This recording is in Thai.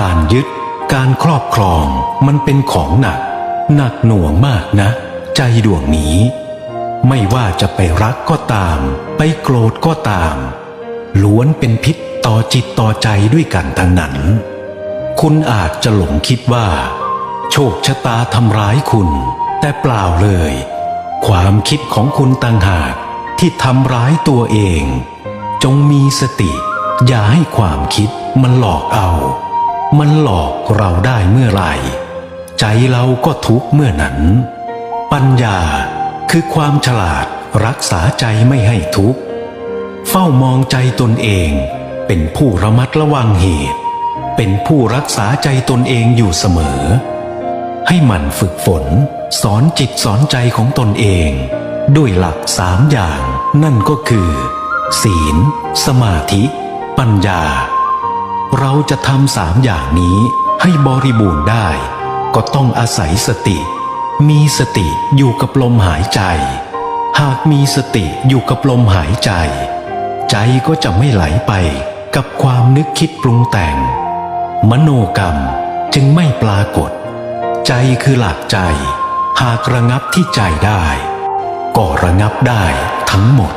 การยึด การครอบครองมันเป็นของหนัก หนักหน่วงมากนะ ใจดวงนี้ ไม่ว่าจะไปรักก็ตาม ไปโกรธก็ตาม ล้วนเป็นพิษต่อจิตต่อใจด้วยกันทั้งนั้น คุณอาจจะหลงคิดว่า โชคชะตาทำร้ายคุณ แต่เปล่าเลย ความคิดของคุณต่างหากที่ทำร้ายตัวเอง จงมีสติ อย่าให้ความคิดมันหลอกเอา มันหลอกเราได้เมื่อไหร่ ใจเราก็ทุกข์เมื่อนั้น ปัญญาคือความฉลาดรักษาใจไม่ให้ทุกข์ เฝ้ามองใจตนเอง เป็นผู้ระมัดระวังเหตุ เป็นผู้รักษาใจตนเองอยู่เสมอ ให้มันฝึกฝน สอนจิตสอนใจของตนเอง ด้วยหลักสามอย่าง นั่นก็คือ ศีล สมาธิ ปัญญา เราจะทำสามอย่างนี้ให้บริบูรณ์ได้ ก็ต้องอาศัยสติ มีสติอยู่กับลมหายใจ หากมีสติอยู่กับลมหายใจ ใจก็จะไม่ไหลไปกับความนึกคิดปรุงแต่ง มโนกรรมจึงไม่ปรากฏ ใจคือหลักใจ หากระงับที่ใจได้ ก็ระงับได้ทั้งหมด